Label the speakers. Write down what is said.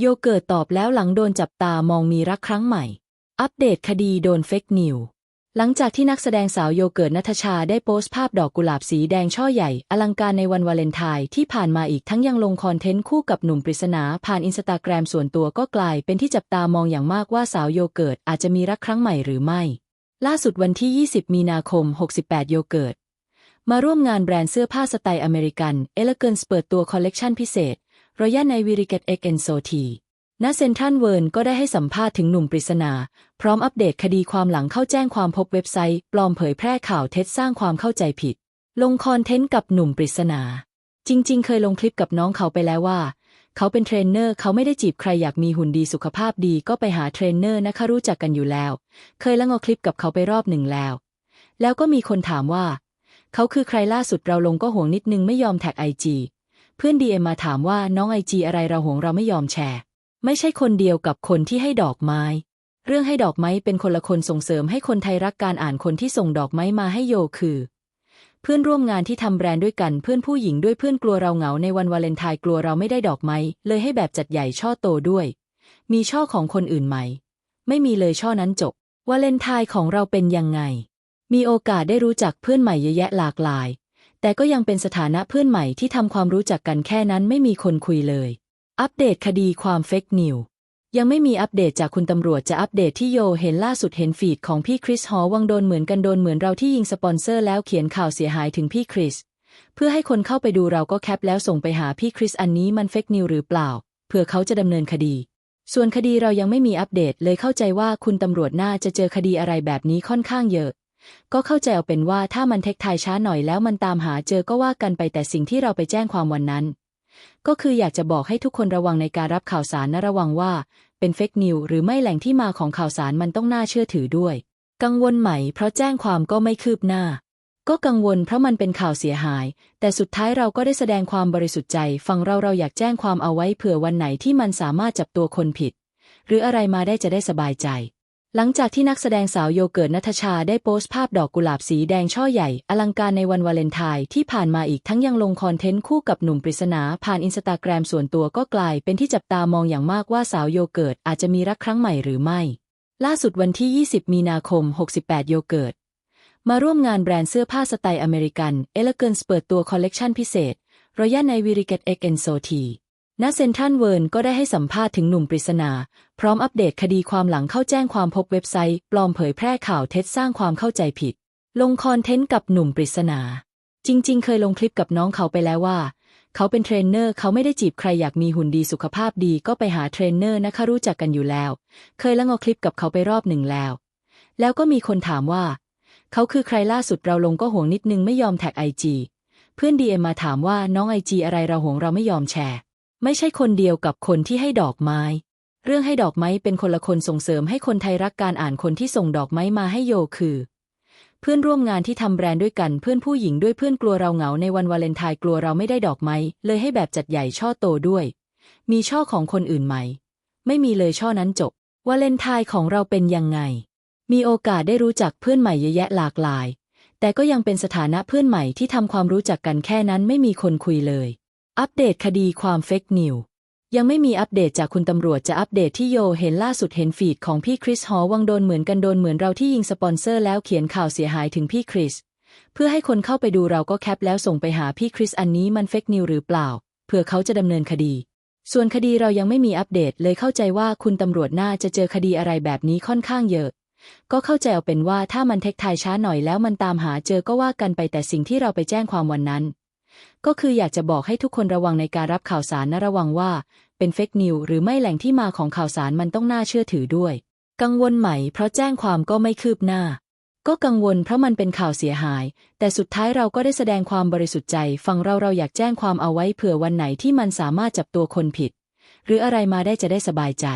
Speaker 1: โยเกิร์ตตอบแล้วหลังโดนจับตามองมีรักครั้งใหม่ อัปเดตคดีโดนเฟกนิว หลังจากที่นักแสดงสาวโยเกิร์ตนัทชาได้โพสต์ภาพดอกกุหลาบสีแดงช่อใหญ่ อลังการในวันวาเลนไทน์ที่ผ่านมาอีกทั้งยังลงคอนเทนต์คู่กับหนุ่มปริศนา ผ่านอินสตาแกรมส่วนตัวก็กลายเป็นที่จับตามองอย่างมากว่าสาวโยเกิร์ตอาจจะมีรักครั้งใหม่หรือไม่ ล่าสุดวันที่ 20 มีนาคม 68 โยเกิร์ตมาร่วมงานแบรนด์เสื้อผ้าสไตล์อเมริกันเอเลเกนส์เปิดตัวคอลเลกชันพิเศษ รอยัลในวิริเกตเอ็กเอนโซทีณเซนทรัลเวิร์นก็ได้ให้สัมภาษณ์ถึงหนุ่มปริศนา พร้อมอัปเดตคดีความหลังเข้าแจ้งความพบเว็บไซต์ ปลอมเผยแพร่ข่าวเท็จสร้างความเข้าใจผิด ลงคอนเทนต์กับหนุ่มปริศนา จริง ๆ เคยลงคลิปกับน้องเขาไปแล้วว่า เขาเป็นเทรนเนอร์เขาไม่ได้จีบใครอยากมีหุ่นดีสุขภาพดีก็ไปหาเทรนเนอร์นะคะรู้จักกันอยู่แล้ว เคยละงอคลิปกับเขาไปรอบหนึ่งแล้ว แล้วก็มีคนถามว่า เขาคือใครล่าสุดเราลงก็ห่วงนิดนึงไม่ยอมแท็กไอจี เพื่อนดีเอ็มมาถามว่าน้องไอจีอะไรเราห่วงเราไม่ยอมแชร์ ไม่ใช่คนเดียวกับคนที่ให้ดอกไม้ เรื่องให้ดอกไม้เป็นคนละคนส่งเสริมให้คนไทยรักการอ่านคนที่ส่งดอกไม้มาให้โยคือ เพื่อนร่วมงานที่ทำแบรนด์ด้วยกันเพื่อนผู้หญิงด้วยเพื่อนกลัวเราเหงาในวันวาเลนไทน์กลัวเราไม่ได้ดอกไม้เลยให้แบบจัดใหญ่ช่อโตด้วย มีช่อของคนอื่นไหม ไม่มีเลยช่อนั้นจบวาเลนไทน์ของเราเป็นยังไง มีโอกาสได้รู้จักเพื่อนใหม่เยอะแยะหลากหลาย แต่ก็ยังเป็นสถานะเพื่อนใหม่ที่ทำความรู้จักกันแค่นั้นไม่มีคนคุยเลย อัปเดตคดีความเฟกนิวยังไม่มีอัปเดตจากคุณตำรวจจะอัปเดตที่โยเห็นล่าสุดเห็นฟีดของพี่คริสหอวังโดนเหมือนกันโดนเหมือนเราที่ยิงสปอนเซอร์แล้วเขียนข่าวเสียหายถึงพี่คริส เพื่อให้คนเข้าไปดูเราก็แคปแล้วส่งไปหาพี่คริสอันนี้มันเฟกนิวหรือเปล่าเพื่อเขาจะดำเนินคดี ส่วนคดีเรายังไม่มีอัปเดตเลยเข้าใจว่าคุณตำรวจน่าจะเจอคดีอะไรแบบนี้ค่อนข้างเยอะ ก็เข้าใจเอาเป็นว่าถ้ามันเทคทายช้าหน่อยแล้วมันตามหาเจอก็ว่ากันไปแต่สิ่งที่เราไปแจ้งความวันนั้น ก็คืออยากจะบอกให้ทุกคนระวังในการรับข่าวสารนะระวังว่า เป็นเฟกนิวหรือไม่แหล่งที่มาของข่าวสารมันต้องน่าเชื่อถือด้วย กังวลไหมเพราะแจ้งความก็ไม่คืบหน้า ก็กังวลเพราะมันเป็นข่าวเสียหาย แต่สุดท้ายเราก็ได้แสดงความบริสุทธิ์ใจฟังเราเราอยากแจ้งความเอาไว้เผื่อวันไหนที่มันสามารถจับตัวคนผิด หรืออะไรมาได้จะได้สบายใจ หลังจากที่นักแสดงสาวโยเกิร์ตนัทชาได้โพสต์ภาพดอกกุหลาบสีแดงช่อใหญ่ อลังการในวันวาเลนไทน์ที่ผ่านมาอีกทั้งยังลงคอนเทนต์คู่กับหนุ่มปริศนาผ่านอินสตาแกรมส่วนตัวก็กลายเป็นที่จับตามองอย่างมากว่าสาวโยเกิร์ตอาจจะมีรักครั้งใหม่หรือไม่ ล่าสุดวันที่ 20 มีนาคม 68 โยเกิร์ตมาร่วมงานแบรนด์เสื้อผ้าสไตล์อเมริกันเอเลเกนส์เปิดตัวคอลเลกชันพิเศษรอยัลในวิริเกตเอ็กเอนโซที ณเซนทรัลเวิร์นก็ได้ให้สัมภาษณ์ถึงหนุ่มปริศนา พร้อมอัปเดตคดีความหลังเข้าแจ้งความพบเว็บไซต์ ปลอมเผยแพร่ข่าวเท็จสร้างความเข้าใจผิด ลงคอนเทนต์กับหนุ่มปริศนา จริง ๆ เคยลงคลิปกับน้องเขาไปแล้วว่า เขาเป็นเทรนเนอร์เขาไม่ได้จีบใครอยากมีหุ่นดีสุขภาพดีก็ไปหาเทรนเนอร์นะคะรู้จักกันอยู่แล้ว เคยละงอคลิปกับเขาไปรอบหนึ่งแล้ว แล้วก็มีคนถามว่า เขาคือใครล่าสุดเราลงก็ห่วงนิดนึงไม่ยอมแท็กไอจีเพื่อนดีเอ็มมาถามว่าน้องไอจีอะไรเราห่วงเราไม่ยอมแชร์ ไม่ใช่คนเดียวกับคนที่ให้ดอกไม้ เรื่องให้ดอกไม้เป็นคนละคนส่งเสริมให้คนไทยรักการอ่านคนที่ส่งดอกไม้มาให้โยคือ เพื่อนร่วมงานที่ทำแบรนด์ด้วยกันเพื่อนผู้หญิงด้วยเพื่อนกลัวเราเหงาในวันวาเลนไทน์กลัวเราไม่ได้ดอกไม้เลยให้แบบจัดใหญ่ช่อโตด้วย มีช่อของคนอื่นไหม ไม่มีเลยช่อนั้นจบวาเลนไทน์ของเราเป็นยังไง มีโอกาสได้รู้จักเพื่อนใหม่เยอะแยะหลากหลาย แต่ก็ยังเป็นสถานะเพื่อนใหม่ที่ทำความรู้จักกันแค่นั้นไม่มีคนคุยเลย อัปเดตคดีความเฟกนิว ยังไม่มีอัปเดตจากคุณตำรวจจะอัปเดตที่โยเห็นล่าสุดเห็นฟีดของพี่คริสหอวังโดนเหมือนกันโดนเหมือนเราที่ยิงสปอนเซอร์แล้วเขียนข่าวเสียหายถึงพี่คริส เพื่อให้คนเข้าไปดูเราก็แคปแล้วส่งไปหาพี่คริสอันนี้มันเฟกนิวหรือเปล่าเผื่อเขาจะดำเนินคดี ส่วนคดีเรายังไม่มีอัปเดตเลยเข้าใจว่าคุณตำรวจน่าจะเจอคดีอะไรแบบนี้ค่อนข้างเยอะก็เข้าใจเอาเป็นว่าถ้ามันเทคทายช้าหน่อยแล้วมันตามหาเจอก็ว่ากันไปแต่สิ่งที่เราไปแจ้งความวันนั้น ก็คืออยากจะบอกให้ทุกคนระวังในการรับข่าวสารนะระวังว่า เป็นเฟกนิวหรือไม่แหล่งที่มาของข่าวสารมันต้องน่าเชื่อถือด้วย กังวลไหมเพราะแจ้งความก็ไม่คืบหน้า ก็กังวลเพราะมันเป็นข่าวเสียหาย แต่สุดท้ายเราก็ได้แสดงความบริสุทธิ์ใจ ฟังเราเราอยากแจ้งความเอาไว้เผื่อวันไหนที่มันสามารถจับตัวคนผิด หรืออะไรมาได้จะได้สบายใจ